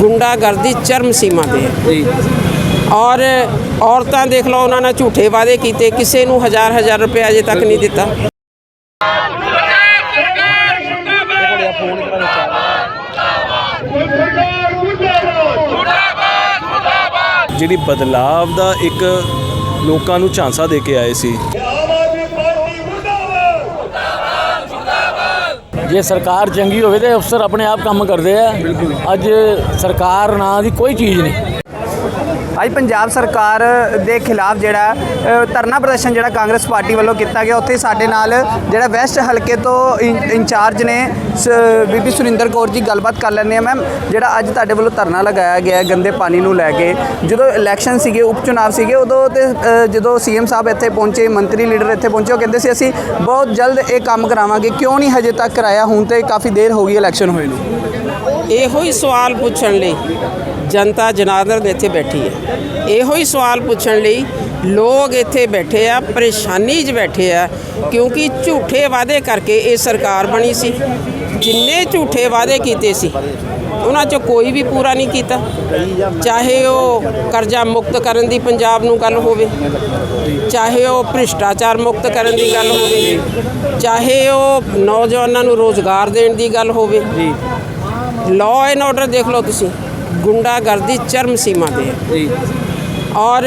ਗੁੰਡਾਗਰਦੀ ਚਰਮ ਸੀਮਾ ਤੇ ਹੈ। ਜੀ। ਔਰ ਔਰਤਾਂ ਦੇਖ ਲਓ ਉਹਨਾਂ ਨੇ ਝੂਠੇ ਵਾਅਦੇ ਕੀਤੇ ਕਿਸੇ ਨੂੰ ਹਜ਼ਾਰ ਹਜ਼ਾਰ ਰੁਪਏ ਅਜੇ ਤੱਕ ਨਹੀਂ ਦਿੱਤਾ। ਜਿਹੜੀ ਬਦਲਾਵ ਦਾ ਇੱਕ ਲੋਕਾਂ ਨੂੰ ਝਾਂਸਾ ਦੇ ਕੇ ਆਏ ਸੀ ਜੇ ਸਰਕਾਰ ਚੰਗੀ ਹੋਵੇ ਤੇ ਅਫਸਰ ਆਪਣੇ ਆਪ ਕੰਮ ਕਰਦੇ ਆ। ਅੱਜ ਸਰਕਾਰ ਨਾਂ ਦੀ ਕੋਈ ਚੀਜ਼ ਨਹੀਂ। ਅੱਜ ਪੰਜਾਬ ਸਰਕਾਰ ਦੇ ਖਿਲਾਫ ਜਿਹੜਾ ਧਰਨਾ ਪ੍ਰਦਰਸ਼ਨ ਜਿਹੜਾ ਕਾਂਗਰਸ ਪਾਰਟੀ ਵੱਲੋਂ ਕੀਤਾ ਗਿਆ ਉੱਥੇ ਸਾਡੇ ਨਾਲ ਜਿਹੜਾ ਵੈਸਟ ਹਲਕੇ ਤੋਂ ਇਨ- ਇੰਚਾਰਜ ਨੇ ਸ- ਬੀਬੀ ਸੁਰਿੰਦਰ ਕੌਰ ਜੀ ਗੱਲਬਾਤ ਕਰ ਲੈਂਦੇ ਆ ਮੈਮ। ਜਿਹੜਾ ਅੱਜ ਤੁਹਾਡੇ ਵੱਲੋਂ ਧਰਨਾ ਲਗਾਇਆ ਗਿਆ ਗੰਦੇ ਪਾਣੀ ਨੂੰ ਲੈ ਕੇ। ਜਦੋਂ ਇਲੈਕਸ਼ਨ ਸੀਗੇ ਉਪ ਚੁਣਾਵ ਸੀਗੇ ਉਦੋਂ ਤੇ ਅ, ਜਦੋਂ ਸੀਐਮ ਸਾਹਿਬ ਇੱਥੇ ਪਹੁੰਚੇ ਮੰਤਰੀ ਲੀਡਰ ਇੱਥੇ ਪਹੁੰਚੇ ਉਹ ਕਹਿੰਦੇ ਸੀ ਅਸੀਂ ਬਹੁਤ ਜਲਦ ਇਹ ਕੰਮ ਕਰਾਵਾਂਗੇ। ਕਿਉਂ ਨਹੀਂ ਹਜੇ ਤੱਕ ਕਰਾਇਆ? ਹੁਣ ਤੇ ਕਾਫੀ ਦੇਰ ਹੋ ਗਈ ਇਲੈਕਸ਼ਨ ਹੋਏ ਨੂੰ। ਇਹੋ ਹੀ ਸਵਾਲ ਪੁੱਛਣ ਲਈ ਜਨਤਾ ਜਨਾਰਦਨ ਇੱਥੇ ਬੈਠੀ ਹੈ। ਇਹੋ ਹੀ ਸਵਾਲ ਪੁੱਛਣ ਲਈ ਲੋਕ ਇੱਥੇ ਬੈਠੇ ਆ ਪਰੇਸ਼ਾਨੀ 'ਚ ਬੈਠੇ ਆ ਕਿਉਂਕਿ ਝੂਠੇ ਵਾਅਦੇ ਕਰਕੇ ਇਹ ਸਰਕਾਰ ਬਣੀ ਸੀ। ਜਿੰਨੇ ਝੂਠੇ ਵਾਅਦੇ ਕੀਤੇ ਸੀ ਉਹਨਾਂ 'ਚੋਂ ਕੋਈ ਵੀ ਪੂਰਾ ਨਹੀਂ ਕੀਤਾ। ਚਾਹੇ ਉਹ ਕਰਜ਼ਾ ਮੁਕਤ ਕਰਨ ਦੀ ਪੰਜਾਬ ਨੂੰ ਗੱਲ ਹੋਵੇ ਚਾਹੇ ਉਹ ਭ੍ਰਿਸ਼ਟਾਚਾਰ ਮੁਕਤ ਕਰਨ ਦੀ ਗੱਲ ਹੋਵੇ ਚਾਹੇ ਉਹ ਨੌਜਵਾਨਾਂ ਨੂੰ ਰੋਜ਼ਗਾਰ ਦੇਣ ਦੀ ਗੱਲ ਹੋਵੇ। ਜੀ। ਲਾਅ ਐਂਡ ਆਰਡਰ ਦੇਖ ਲਓ ਤੁਸੀਂ। ਗੁੰਡਾਗਰਦੀ ਚਰਮ ਸੀਮਾ ਤੇ ਹੈ। ਜੀ। ਔਰ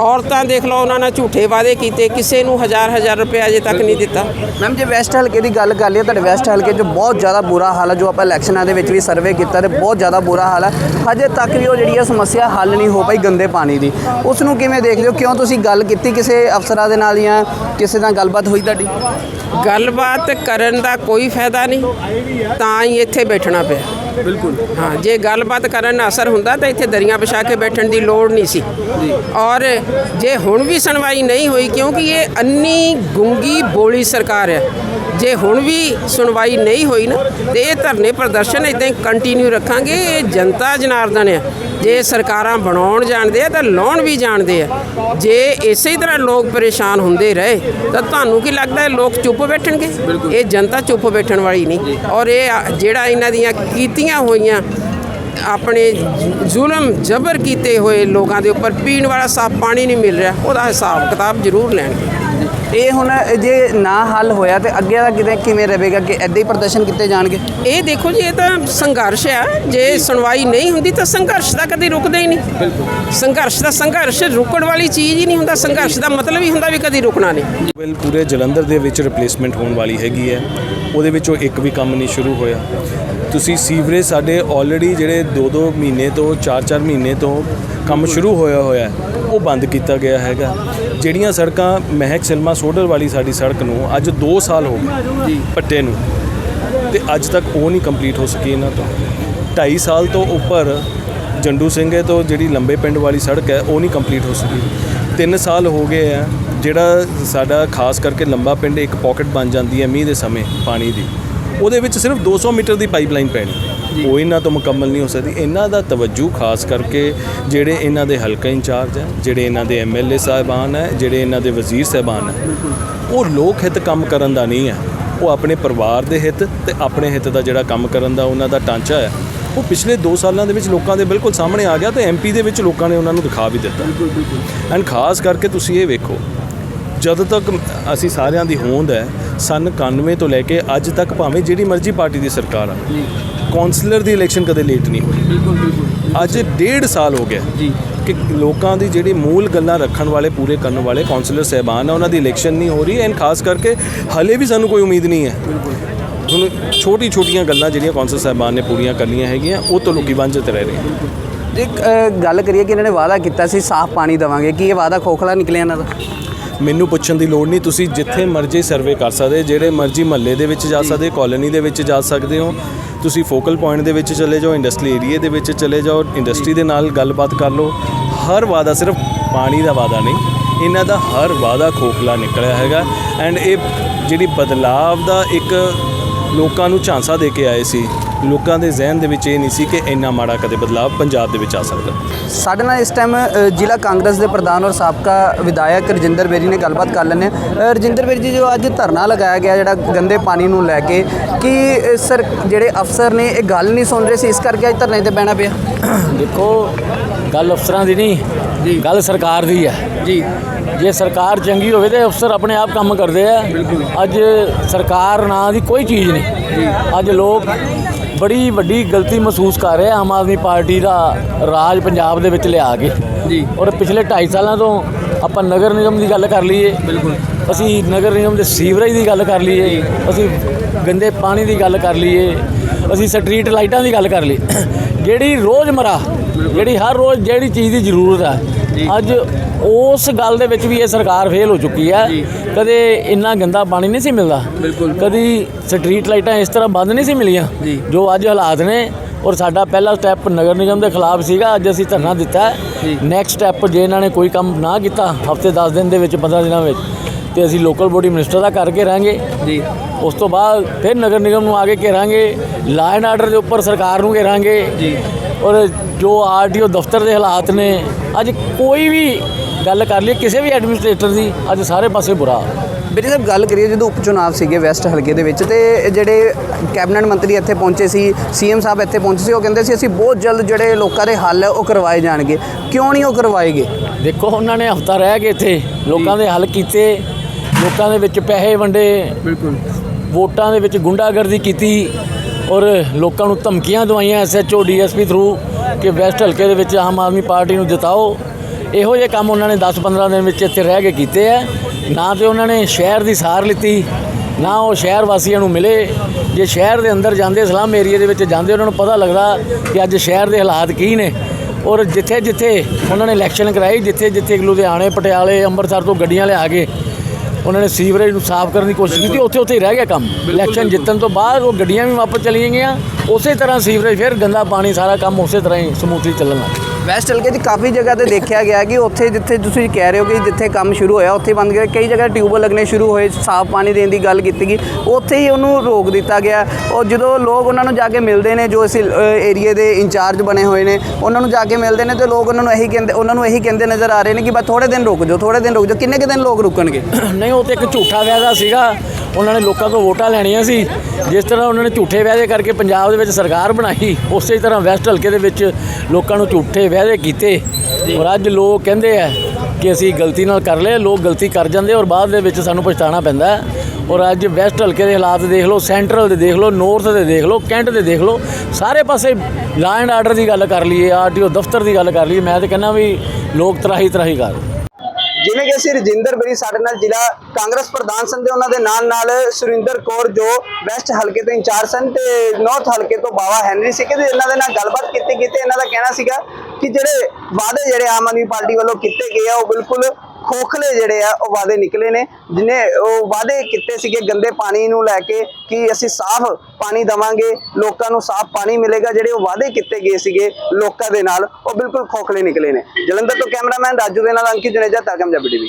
ਔਰਤਾਂ ਦੇਖ ਲਓ ਉਹਨਾਂ ਨੇ ਝੂਠੇ ਵਾਅਦੇ ਕੀਤੇ ਕਿਸੇ ਨੂੰ ਹਜ਼ਾਰ ਹਜ਼ਾਰ ਰੁਪਏ ਅਜੇ ਤੱਕ ਨਹੀਂ ਦਿੱਤਾ। ਮੈਮ ਜੇ ਵੈਸਟ ਹਲਕੇ ਦੀ ਗੱਲ ਕਰ ਲਈਏ ਤੁਹਾਡੇ ਵੈਸਟ ਹਲਕੇ 'ਚ ਬਹੁਤ ਜ਼ਿਆਦਾ ਬੁਰਾ ਹਾਲ ਹੈ ਜੋ ਆਪਾਂ ਇਲੈਕਸ਼ਨਾਂ ਦੇ ਵਿੱਚ ਵੀ ਸਰਵੇ ਕੀਤਾ ਤੇ ਬਹੁਤ ਜ਼ਿਆਦਾ ਬੁਰਾ ਹਾਲ ਹੈ। ਹਜੇ ਤੱਕ ਵੀ ਉਹ ਜਿਹੜੀ ਹੈ ਸਮੱਸਿਆ ਹੱਲ ਨਹੀਂ ਹੋ ਪਾਈ ਗੰਦੇ ਪਾਣੀ ਦੀ। ਉਸ ਨੂੰ ਕਿਵੇਂ ਦੇਖਦੇ ਹੋ ਕਿਉਂ ਤੁਸੀਂ ਗੱਲ ਕੀਤੀ ਕਿਸੇ ਅਫਸਰਾਂ ਦੇ ਨਾਲ ਜਾਂ ਕਿਸੇ ਨਾਲ ਗੱਲਬਾਤ ਹੋਈ ਤੁਹਾਡੀ? ਗੱਲਬਾਤ ਕਰਨ ਦਾ ਕੋਈ ਫਾਇਦਾ ਨਹੀਂ ਤਾਂ ਹੀ ਇੱਥੇ ਬੈਠਣਾ ਪਿਆ। ਬਿਲਕੁਲ। ਹਾਂ ਜੇ ਗੱਲਬਾਤ ਕਰਨ ਨਾਲ ਅਸਰ ਹੁੰਦਾ ਤਾਂ ਇੱਥੇ ਦਰੀਆਂ ਵਿਛਾ ਕੇ ਬੈਠਣ ਦੀ ਲੋੜ ਨਹੀਂ ਸੀ। ਔਰ ਜੇ ਹੁਣ ਵੀ ਸੁਣਵਾਈ ਨਹੀਂ ਹੋਈ ਕਿਉਂਕਿ ਇਹ ਅੰਨੀ ਗੁੰਗੀ ਬੋਲੀ ਸਰਕਾਰ ਹੈ। ਜੇ ਹੁਣ ਵੀ ਸੁਣਵਾਈ ਨਹੀਂ ਹੋਈ ਨਾ ਤੇ ਇਹ ਧਰਨੇ ਪ੍ਰਦਰਸ਼ਨ ਇਦਾਂ ਹੀ ਕੰਟੀਨਿਊ ਰੱਖਾਂਗੇ। ਇਹ ਜਨਤਾ ਜਨਾਰਦਨ ਹੈ। ਜੇ ਸਰਕਾਰਾਂ ਬਣਾਉਣ ਜਾਣਦੇ ਆ ਤਾਂ ਲਾਉਣ ਵੀ ਜਾਣਦੇ ਆ। ਜੇ ਇਸੇ ਹੀ ਤਰ੍ਹਾਂ ਲੋਕ ਪਰੇਸ਼ਾਨ ਹੁੰਦੇ ਰਹੇ ਤਾਂ ਤੁਹਾਨੂੰ ਕੀ ਲੱਗਦਾ ਹੈ ਲੋਕ ਚੁੱਪ ਬੈਠਣਗੇ? ਇਹ ਜਨਤਾ ਚੁੱਪ ਬੈਠਣ ਵਾਲੀ ਨਹੀਂ। ਔਰ ਇਹ ਜਿਹੜਾ ਇਹਨਾਂ ਦੀਆਂ ਕੀਤੀਆਂ ਹੋਈਆਂ। ਆਪਣੇ ਜ਼ੁਲਮ ਜ਼ਬਰ ਕੀਤੇ ਹੋਏ ਲੋਕਾਂ ਦੇ ਉੱਪਰ ਪੀਣ ਵਾਲਾ ਸਾਫ਼ ਪਾਣੀ ਨਹੀਂ ਮਿਲ ਰਿਹਾ ਉਹਦਾ ਹਿਸਾਬ ਕਿਤਾਬ ਜ਼ਰੂਰ ਲੈਣਗੇ। ਇਹ ਹੁਣ ਜੇ ਨਾ ਹੱਲ ਹੋਇਆ ਤੇ ਅੱਗੇ ਦਾ ਕਿਤੇ ਕਿਵੇਂ ਰਹੇਗਾ ਕਿ ਐਦਾਂ ਹੀ ਪ੍ਰਦਰਸ਼ਨ ਕੀਤੇ ਜਾਣਗੇ? ਇਹ ਦੇਖੋ ਜੀ ਇਹ ਤਾਂ ਸੰਘਰਸ਼ ਆ ਜੇ ਸੁਣਵਾਈ ਨਹੀਂ ਹੁੰਦੀ ਤਾਂ ਸੰਘਰਸ਼ ਤਾਂ ਕਦੀ ਰੁਕਦਾ ਹੀ ਨਹੀਂ। ਸੰਘਰਸ਼ ਦਾ ਸੰਘਰਸ਼ ਰੁਕਣ ਵਾਲੀ ਚੀਜ਼ ਹੀ ਨਹੀਂ ਹੁੰਦਾ। ਸੰਘਰਸ਼ ਦਾ ਮਤਲਬ ਹੀ ਹੁੰਦਾ ਵੀ ਕਦੀ ਰੁਕਣਾ ਨਹੀਂ। ਵੈਲ ਪੂਰੇ ਜਲੰਧਰ ਦੇ ਵਿੱਚ ਰਿਪਲੇਸਮੈਂਟ ਹੋਣ ਵਾਲੀ ਹੈਗੀ ਹੈ। ਉਹਦੇ ਵਿੱਚੋਂ ਇੱਕ ਵੀ ਕੰਮ ਨਹੀਂ ਸ਼ੁਰੂ ਹੋਇਆ। ਤੁਸੀਂ ਸੀਵਰੇਜ ਸਾਡੇ ਆਲਰੇਡੀ ਜਿਹੜੇ 2-2 ਮਹੀਨੇ ਤੋਂ 4-4 ਮਹੀਨੇ ਤੋਂ ਕੰਮ ਸ਼ੁਰੂ ਹੋਇਆ ਹੋਇਆ ਹੈ ਉਹ ਬੰਦ ਕੀਤਾ ਗਿਆ ਹੈਗਾ। ਜਿਹੜੀਆਂ ਸੜਕਾਂ ਮਹਿਕ ਸਿਲਮਾ ਸੋਡਰ ਵਾਲੀ ਸਾਡੀ ਸੜਕ ਨੂੰ ਅੱਜ 2 ਸਾਲ ਹੋ ਗਏ ਜੀ। ਪੱਟੇ ਨੂੰ ਤੇ ਅੱਜ ਤੱਕ ਉਹ ਨਹੀਂ ਕੰਪਲੀਟ ਹੋ ਸਕੀ ਇਹਨਾਂ ਤੋਂ। 2.5 ਸਾਲ ਤੋਂ ਉੱਪਰ ਜੰਡੂ ਸਿੰਘੇ ਤੋਂ ਜਿਹੜੀ ਲੰਬੇ ਪਿੰਡ ਵਾਲੀ ਸੜਕ ਹੈ ਉਹ ਨਹੀਂ ਕੰਪਲੀਟ ਹੋ ਸਕੀ। 3 ਸਾਲ ਹੋ ਗਏ ਆ ਜਿਹੜਾ ਸਾਡਾ ਖਾਸ ਕਰਕੇ ਲੰਬਾ ਪਿੰਡ ਇੱਕ ਪਾਕਟ ਬਣ ਜਾਂਦੀ ਹੈ ਮੀਂਹ ਦੇ ਸਮੇਂ ਪਾਣੀ ਦੀ। ਉਹਦੇ ਵਿੱਚ ਸਿਰਫ 200 ਮੀਟਰ ਦੀ ਪਾਈਪਲਾਈਨ ਪੈਣੀ। ਉਹ ਇਹਨਾਂ ਤੋਂ ਮੁਕੰਮਲ ਨਹੀਂ ਹੋ ਸਕਦੀ। ਇਹਨਾਂ ਦਾ ਤਵੱਜੂ ਖਾਸ ਕਰਕੇ ਜਿਹੜੇ ਇਹਨਾਂ ਦੇ ਹਲਕਾ ਇੰਚਾਰਜ ਹੈ ਜਿਹੜੇ ਇਹਨਾਂ ਦੇ ਐਮਐਲਏ ਸਾਹਿਬਾਨ ਹੈ ਜਿਹੜੇ ਇਹਨਾਂ ਦੇ ਵਜ਼ੀਰ ਸਾਹਿਬਾਨ ਹੈ ਉਹ ਲੋਕ ਹਿੱਤ ਕੰਮ ਕਰਨ ਦਾ ਨਹੀਂ ਹੈ। ਉਹ ਆਪਣੇ ਪਰਿਵਾਰ ਦੇ ਹਿੱਤ ਤੇ ਆਪਣੇ ਹਿੱਤ ਦਾ ਜਿਹੜਾ ਕੰਮ ਕਰਨ ਦਾ ਉਹਨਾਂ ਦਾ ਟਾਂਚਾ ਹੈ ਉਹ ਪਿਛਲੇ 2 ਸਾਲਾਂ ਦੇ ਵਿੱਚ ਲੋਕਾਂ ਦੇ ਬਿਲਕੁਲ ਸਾਹਮਣੇ ਆ ਗਿਆ ਤੇ ਐਮਪੀ ਦੇ ਵਿੱਚ ਲੋਕਾਂ ਨੇ ਉਹਨਾਂ ਨੂੰ ਦਿਖਾ ਵੀ ਦਿੱਤਾ। ਐਂਡ ਖਾਸ ਕਰਕੇ ਤੁਸੀਂ ਇਹ ਵੇਖੋ ਜਦ ਤੱਕ ਅਸੀਂ ਸਾਰਿਆਂ ਦੀ ਹੋਂਦ ਹੈ ਸਨ 91 ਤੋਂ ਲੈ ਕੇ ਅੱਜ ਤੱਕ ਭਾਵੇਂ ਜਿਹੜੀ ਮਰਜ਼ੀ ਪਾਰਟੀ ਦੀ ਸਰਕਾਰ ਆ ਕਾਉਂਸਲਰ ਦੀ ਇਲੈਕਸ਼ਨ ਕਦੇ ਲੇਟ ਨਹੀਂ ਹੋਈ। ਬਿਲਕੁਲ ਬਿਲਕੁਲ। ਅੱਜ ਡੇਢ ਸਾਲ ਹੋ ਗਿਆ ਜੀ। ਕਿ ਲੋਕਾਂ ਦੀ ਜਿਹੜੀ ਮੂਲ ਗੱਲਾਂ ਰੱਖਣ ਵਾਲੇ ਪੂਰੇ ਕਰਨ ਵਾਲੇ ਕਾਉਂਸਲਰ ਸਹਿਬਾਨ ਆ ਉਹਨਾਂ ਦੀ ਇਲੈਕਸ਼ਨ ਨਹੀਂ ਹੋ ਰਹੀ ਐਂਡ ਖਾਸ ਕਰਕੇ ਹਲੇ ਵੀ ਸਾਨੂੰ ਕੋਈ ਉਮੀਦ ਨਹੀਂ ਹੈ। ਹੁਣ ਛੋਟੀ ਛੋਟੀਆਂ ਗੱਲਾਂ ਜਿਹੜੀਆਂ ਕਾਉਂਸਲਰ ਸਹਿਬਾਨ ਨੇ ਪੂਰੀਆਂ ਕਰਨੀਆਂ ਹੈਗੀਆਂ ਉਹ ਤੋਂ ਲੋਕੀ ਵਾਂਝੇ ਰਹਿ ਰਹੇ ਆ ਜੇ ਗੱਲ ਕਰੀਏ ਕਿ ਇਹਨਾਂ ਨੇ ਵਾਅਦਾ ਕੀਤਾ ਸੀ ਸਾਫ਼ ਪਾਣੀ ਦੇਵਾਂਗੇ। ਕੀ ਇਹ ਵਾਅਦਾ ਖੋਖਲਾ ਨਿਕਲਿਆ ਇਹਨਾਂ ਦਾ? ਮੈਨੂੰ ਪੁੱਛਣ ਦੀ ਲੋੜ ਨਹੀਂ ਤੁਸੀਂ ਜਿੱਥੇ ਮਰਜ਼ੀ ਸਰਵੇ ਕਰ ਸਕਦੇ ਜਿਹੜੇ ਮਰਜ਼ੀ ਮਹੱਲੇ ਦੇ ਵਿੱਚ ਜਾ ਸਕਦੇ ਕਾਲੋਨੀ ਦੇ ਵਿੱਚ ਜਾ ਸਕਦੇ ਹੋ। ਤੁਸੀਂ ਫੋਕਲ ਪੁਆਇੰਟ ਦੇ ਵਿੱਚ ਚਲੇ ਜਾਓ ਇੰਡਸਟਰੀ ਏਰੀਆ ਦੇ ਵਿੱਚ ਚਲੇ ਜਾਓ ਇੰਡਸਟਰੀ ਦੇ ਨਾਲ ਗੱਲਬਾਤ ਕਰ ਲਓ। ਹਰ ਵਾਦਾ ਸਿਰਫ ਪਾਣੀ ਦਾ ਵਾਦਾ ਨਹੀਂ ਇਹਨਾਂ ਦਾ ਹਰ ਵਾਦਾ ਖੋਖਲਾ ਨਿਕਲਿਆ ਹੈਗਾ। ਐਂਡ ਇਹ ਜਿਹੜੀ ਬਦਲਾਵ ਦਾ ਇੱਕ ਲੋਕਾਂ ਨੂੰ ਝਾਂਸਾ ਦੇ ਕੇ ਆਏ ਸੀ ਲੋਕਾਂ ਦੇ ਜ਼ਿਹਨ ਦੇ ਵਿੱਚ ਇਹ ਨਹੀਂ ਸੀ ਕਿ ਇੰਨਾ ਮਾੜਾ ਕਦੇ ਬਦਲਾਅ ਪੰਜਾਬ ਦੇ ਵਿੱਚ ਆ ਸਕਦਾ। ਸਾਡੇ ਨਾਲ ਇਸ ਟਾਈਮ ਜ਼ਿਲ੍ਹਾ ਕਾਂਗਰਸ ਦੇ ਪ੍ਰਧਾਨ ਔਰ ਸਾਬਕਾ ਵਿਧਾਇਕ ਰਜਿੰਦਰ ਬੇਰੀ ਨੇ ਗੱਲਬਾਤ ਕਰ ਲੈਣੇ ਰਜਿੰਦਰ ਬੇਰੀ ਜੀ ਜੋ ਅੱਜ ਧਰਨਾ ਲਗਾਇਆ ਗਿਆ ਜਿਹੜਾ ਗੰਦੇ ਪਾਣੀ ਨੂੰ ਲੈ ਕੇ ਕਿ ਸਰ ਜਿਹੜੇ ਅਫਸਰ ਨੇ ਇਹ ਗੱਲ ਨਹੀਂ ਸੁਣ ਰਹੇ ਸੀ? ਇਸ ਕਰਕੇ ਅੱਜ ਧਰਨੇ ਤੇ ਬਹਿਣਾ ਪਿਆ। ਦੇਖੋ ਗੱਲ ਅਫਸਰਾਂ ਦੀ ਨਹੀਂ ਗੱਲ ਸਰਕਾਰ ਦੀ ਹੈ। ਜੀ। ਜੇ ਸਰਕਾਰ ਚੰਗੀ ਹੋਵੇ ਤੇ ਅਫਸਰ ਆਪਣੇ ਆਪ ਕੰਮ ਕਰਦੇ ਆ। ਅੱਜ ਸਰਕਾਰ ਨਾਂ ਦੀ ਕੋਈ ਚੀਜ਼ ਨਹੀਂ। ਅੱਜ ਲੋਕ ਬੜੀ ਵੱਡੀ ਗਲਤੀ ਮਹਿਸੂਸ ਕਰ ਰਹੇ ਆਮ ਆਦਮੀ ਪਾਰਟੀ ਦਾ ਰਾਜ ਪੰਜਾਬ ਦੇ ਵਿੱਚ ਲਿਆ ਕੇ। ਜੀ। ਔਰ ਪਿਛਲੇ 2.5 ਸਾਲਾਂ ਤੋਂ ਆਪਾਂ ਨਗਰ ਨਿਗਮ ਦੀ ਗੱਲ ਕਰ ਲਈਏ। ਬਿਲਕੁਲ। ਅਸੀਂ ਨਗਰ ਨਿਗਮ ਦੇ ਸੀਵਰੇਜ ਦੀ ਗੱਲ ਕਰ ਲਈਏ। ਅਸੀਂ ਗੰਦੇ ਪਾਣੀ ਦੀ ਗੱਲ ਕਰ ਲਈਏ। ਅਸੀਂ ਸਟਰੀਟ ਲਾਈਟਾਂ ਦੀ ਗੱਲ ਕਰ ਲਈ ਜਿਹੜੀ ਰੋਜ਼ਮਰਾ ਜਿਹੜੀ ਹਰ ਰੋਜ਼ ਜਿਹੜੀ ਚੀਜ਼ ਦੀ ਜ਼ਰੂਰਤ ਹੈ ਅੱਜ ਉਸ ਗੱਲ ਦੇ ਵਿੱਚ ਵੀ ਇਹ ਸਰਕਾਰ ਫੇਲ ਹੋ ਚੁੱਕੀ ਹੈ ਕਦੇ ਇੰਨਾ ਗੰਦਾ ਪਾਣੀ ਨਹੀਂ ਸੀ ਮਿਲਦਾ। ਬਿਲਕੁਲ। ਕਦੀ ਸਟਰੀਟ ਲਾਈਟਾਂ ਇਸ ਤਰ੍ਹਾਂ ਬੰਦ ਨਹੀਂ ਸੀ ਮਿਲੀਆਂ। ਜੋ। ਅੱਜ ਹਾਲਾਤ ਨੇ ਔਰ ਸਾਡਾ ਪਹਿਲਾ ਸਟੈਪ ਨਗਰ ਨਿਗਮ ਦੇ ਖਿਲਾਫ ਸੀਗਾ ਅੱਜ ਅਸੀਂ ਧਰਨਾ ਦਿੱਤਾ ਨੈਕਸਟ ਸਟੈਪ ਜੇ ਇਹਨਾਂ ਨੇ ਕੋਈ ਕੰਮ ਨਾ ਕੀਤਾ ਹਫ਼ਤੇ 10 ਦਿਨ ਦੇ ਵਿੱਚ 15 ਦਿਨਾਂ ਵਿੱਚ ਤੇ ਅਸੀਂ ਲੋਕਲ ਬੋਡੀ ਮਿਨਿਸਟਰ ਦਾ ਕਰਕੇ ਰਹਾਂਗੇ ਜੀ। ਉਸ ਤੋਂ ਬਾਅਦ ਫਿਰ ਨਗਰ ਨਿਗਮ ਨੂੰ ਆਗੇ ਘੇਰਾਂਗੇ ਲਾ ਐਂਡ ਆਰਡਰ ਦੇ ਉੱਪਰ ਸਰਕਾਰ ਨੂੰ ਘੇਰਾਂਗੇ। ਜੀ। ਔਰ ਜੋ ਆਰਟੀਓ ਦਫ਼ਤਰ ਦੇ ਹਾਲਾਤ ਨੇ ਅੱਜ ਕੋਈ ਵੀ ਗੱਲ ਕਰ ਲਈ ਕਿਸੇ ਵੀ ਐਡਮਿਨਿਸਟ੍ਰੇਟਰ ਦੀ ਅੱਜ ਸਾਰੇ ਪਾਸੇ ਬੁਰਾ ਬੇਟੀ ਸਾਹਿਬ ਗੱਲ ਕਰੀਏ ਜਦੋਂ ਉਪ ਚੁਣਾਵ ਸੀਗੇ ਵੈਸਟ ਹਲਕੇ ਦੇ ਵਿੱਚ ਤੇ ਜਿਹੜੇ ਕੈਬਨਿਟ ਮੰਤਰੀ ਇੱਥੇ ਪਹੁੰਚੇ ਸੀ ਸੀਐਮ ਸਾਹਿਬ ਇੱਥੇ ਪਹੁੰਚੇ ਸੀ ਉਹ ਕਹਿੰਦੇ ਸੀ ਅਸੀਂ ਬਹੁਤ ਜਲਦ ਜਿਹੜੇ ਲੋਕਾਂ ਦੇ ਹੱਲ ਹੈ ਉਹ ਕਰਵਾਏ ਜਾਣਗੇ। ਕਿਉਂ ਨਹੀਂ ਉਹ ਕਰਵਾਏਗੇ? ਦੇਖੋ ਉਹਨਾਂ ਨੇ ਹਫਤਾ ਰਹਿ ਕੇ ਇੱਥੇ। ਲੋਕਾਂ ਦੇ ਹੱਲ ਕੀਤੇ ਲੋਕਾਂ ਦੇ ਵਿੱਚ ਪੈਸੇ ਵੰਡੇ ਬਿਲਕੁਲ। ਵੋਟਾਂ ਦੇ ਵਿੱਚ ਗੁੰਡਾਗਰਦੀ ਕੀਤੀ ਔਰ ਲੋਕਾਂ ਨੂੰ ਧਮਕੀਆਂ ਦਵਾਈਆਂ ਐਸਐਚਓ ਡੀਐਸਪੀ ਥਰੂ। ਕਿ ਵੈਸਟ ਹਲਕੇ ਦੇ ਵਿੱਚ ਆਮ ਆਦਮੀ ਪਾਰਟੀ ਨੂੰ ਜਿਤਾਓ। ਇਹੋ ਜਿਹੇ ਕੰਮ ਉਹਨਾਂ ਨੇ 10-15 ਦਿਨ ਵਿੱਚ ਇੱਥੇ ਰਹਿ ਕੇ ਕੀਤੇ ਆ। ਨਾ ਤੇ ਉਹਨਾਂ ਨੇ ਸ਼ਹਿਰ ਦੀ ਸਾਰ ਲਿੱਤੀ, ਨਾ ਉਹ ਸ਼ਹਿਰ ਵਾਸੀਆਂ ਨੂੰ ਮਿਲੇ। ਜੇ ਸ਼ਹਿਰ ਦੇ ਅੰਦਰ ਜਾਂਦੇ, ਸਲਾਮ ਏਰੀਆ ਦੇ ਵਿੱਚ ਜਾਂਦੇ, ਉਹਨਾਂ ਨੂੰ ਪਤਾ ਲੱਗਦਾ ਕਿ ਅੱਜ ਸ਼ਹਿਰ ਦੇ ਹਾਲਾਤ ਕੀ ਨੇ। ਔਰ ਜਿੱਥੇ ਜਿੱਥੇ ਉਹਨਾਂ ਨੇ ਇਲੈਕਸ਼ਨ ਕਰਾਈ ਜਿੱਥੇ ਜਿੱਥੇ ਲੁਧਿਆਣੇ, ਪਟਿਆਲੇ, ਅੰਮ੍ਰਿਤਸਰ ਤੋਂ ਗੱਡੀਆਂ ਲਿਆ ਕੇ ਉਹਨਾਂ ਨੇ ਸੀਵਰੇਜ ਨੂੰ ਸਾਫ਼ ਕਰਨ ਦੀ ਕੋਸ਼ਿਸ਼ ਕੀਤੀ ਉੱਥੇ ਉੱਥੇ ਹੀ ਰਹਿ ਗਿਆ ਕੰਮ। ਇਲੈਕਸ਼ਨ ਜਿੱਤਣ ਤੋਂ ਬਾਅਦ ਉਹ ਗੱਡੀਆਂ ਵੀ ਵਾਪਸ ਚਲੀਆਂ ਗਈਆਂ। ਉਸੇ ਤਰ੍ਹਾਂ ਸੀਵਰੇਜ ਫਿਰ ਗੰਦਾ ਪਾਣੀ ਸਾਰਾ ਕੰਮ ਉਸੇ ਤਰ੍ਹਾਂ ਹੀ ਸਮੂਥਲੀ ਚੱਲਣ ਲੱਗ ਵੈਸਟ ਹਲਕੇ 'ਚ ਕਾਫੀ ਜਗ੍ਹਾ ਤੇ ਦੇਖਿਆ ਗਿਆ ਕਿ ਉੱਥੇ ਜਿੱਥੇ ਤੁਸੀਂ ਕਹਿ ਰਹੇ ਹੋ ਕਿ ਜਿੱਥੇ ਕੰਮ ਸ਼ੁਰੂ ਹੋਇਆ ਉੱਥੇ ਬੰਦ ਗਿਆ। ਕਈ ਜਗ੍ਹਾ ਟਿਊਬਲ ਲੱਗਣੇ ਸ਼ੁਰੂ ਹੋਏ ਸਾਫ਼ ਪਾਣੀ ਦੇਣ ਦੀ ਗੱਲ ਕੀਤੀ ਗਈ। ਉੱਥੇ ਹੀ ਉਹਨੂੰ ਰੋਕ ਦਿੱਤਾ ਗਿਆ। ਔਰ ਜਦੋਂ ਲੋਕ ਉਹਨਾਂ ਨੂੰ ਜਾ ਕੇ ਮਿਲਦੇ ਨੇ ਜੋ ਇਸ ਏਰੀਏ ਦੇ ਇੰਚਾਰਜ ਬਣੇ ਹੋਏ ਨੇ ਉਹਨਾਂ ਨੂੰ ਜਾ ਕੇ ਮਿਲਦੇ ਨੇ ਤੇ ਲੋਕ ਉਹਨਾਂ ਨੂੰ ਇਹੀ ਕਹਿੰਦੇ ਉਹਨਾਂ ਨੂੰ ਇਹੀ ਕਹਿੰਦੇ ਨਜ਼ਰ ਆ ਰਹੇ ਨੇ ਕਿ ਬਸ ਥੋੜੇ ਦਿਨ ਰੁਕ ਜਾਓ ਥੋੜੇ ਦਿਨ ਰੁਕ ਜਾਓ। ਕਿੰਨੇ ਕੁ ਦਿਨ ਲੋਕ ਰੁਕਣਗੇ? ਨਹੀਂ ਉਹ ਤੇ ਇੱਕ ਝੂਠਾ ਵਾਅਦਾ ਸੀਗਾ। ਉਹਨਾਂ ਨੇ ਲੋਕਾਂ ਤੋਂ ਵੋਟਾਂ ਲੈਣੀਆਂ ਸੀ। ਜਿਸ ਤਰ੍ਹਾਂ ਉਹਨਾਂ ਨੇ ਝੂਠੇ ਵਾਅਦੇ ਕਰਕੇ ਪੰਜਾਬ ਦੇ ਵਿੱਚ ਸਰਕਾਰ ਬਣਾਈ, ਉਸੇ ਤਰ੍ਹਾਂ ਵੈਸਟ ਹਲਕੇ ਦੇ ਵਿੱਚ ਲੋਕਾਂ ਨੂੰ ਝੂਠੇ ਵਾਅਦੇ ਕੀਤੇ। ਔਰ ਅੱਜ ਲੋਕ ਕਹਿੰਦੇ ਆ ਕਿ ਅਸੀਂ ਗਲਤੀ ਨਾਲ ਕਰ ਲਏ ਲੋਕ ਗਲਤੀ ਕਰ ਜਾਂਦੇ ਔਰ ਬਾਅਦ ਦੇ ਵਿੱਚ ਸਾਨੂੰ ਪਛਤਾਣਾ ਪੈਂਦਾ। ਔਰ ਅੱਜ ਵੈਸਟ ਹਲਕੇ ਦੇ ਹਾਲਾਤ ਦੇਖ ਲਓ, ਸੈਂਟਰਲ ਦੇ ਦੇਖ ਲਓ, ਨਾਰਥ ਦੇ ਦੇਖ ਲਓ, ਕੈਂਟ ਦੇ ਦੇਖ ਲਓ, ਸਾਰੇ ਪਾਸੇ ਲਾ ਐਂਡ ਆਰਡਰ ਦੀ ਗੱਲ ਕਰ ਲਈਏ ਆਰਟੀਓ ਦਫ਼ਤਰ ਦੀ ਗੱਲ ਕਰ ਲਈਏ, ਮੈਂ ਤਾਂ ਕਹਿੰਦਾ ਵੀ ਲੋਕ ਤਰਾਹੀ ਤਰਾਹੀ ਕਰ। ਜਿਵੇਂ ਕਿ ਅਸੀਂ ਰਜਿੰਦਰ ਬਰੀ ਸਾਡੇ ਨਾਲ ਜ਼ਿਲ੍ਹਾ ਕਾਂਗਰਸ ਪ੍ਰਧਾਨ ਸਨ ਤੇ ਉਹਨਾਂ ਦੇ ਨਾਲ ਨਾਲ ਸੁਰਿੰਦਰ ਕੌਰ ਜੋ ਵੈਸਟ ਹਲਕੇ ਤੋਂ ਇੰਚਾਰਜ ਸਨ ਤੇ ਨਾਰਥ ਹਲਕੇ ਤੋਂ ਬਾਵਾ ਹੈਨਰੀ ਸੀਗੇ ਤੇ ਇਹਨਾਂ ਦੇ ਨਾਲ ਗੱਲਬਾਤ ਕੀਤੀ ਕੀਤੀ ਇਹਨਾਂ ਦਾ ਕਹਿਣਾ ਸੀਗਾ ਕਿ ਜਿਹੜੇ ਵਾਅਦੇ ਜਿਹੜੇ ਆਮ ਆਦਮੀ ਪਾਰਟੀ ਵੱਲੋਂ ਕੀਤੇ ਗਏ ਆ, ਉਹ ਬਿਲਕੁਲ ਖੋਖਲੇ ਜਿਹੜੇ ਆ, ਉਹ ਵਾਅਦੇ ਨਿਕਲੇ ਨੇ। ਜਿਨੇ ਉਹ ਵਾਅਦੇ ਕੀਤੇ ਸੀਗੇ ਗੰਦੇ ਪਾਣੀ ਨੂੰ ਲੈ ਕੇ ਕਿ ਅਸੀਂ ਸਾਫ਼ ਪਾਣੀ ਦਵਾਂਗੇ, ਲੋਕਾਂ ਨੂੰ ਸਾਫ਼ ਪਾਣੀ ਮਿਲੇਗਾ, ਜਿਹੜੇ ਉਹ ਵਾਅਦੇ ਕੀਤੇ ਗਏ ਸੀਗੇ ਲੋਕਾਂ ਦੇ ਨਾਲ, ਉਹ ਬਿਲਕੁਲ ਖੋਖਲੇ ਨਿਕਲੇ ਨੇ। ਜਲੰਧਰ ਤੋਂ ਕੈਮਰਾਮੈਨ ਰਾਜੂ ਦੇ ਨਾਲ ਅੰਕਿਤ ਜੁਨੇਜਾ ਤਾਕਮ ਪੰਜਾਬੀ ਟੀਵੀ।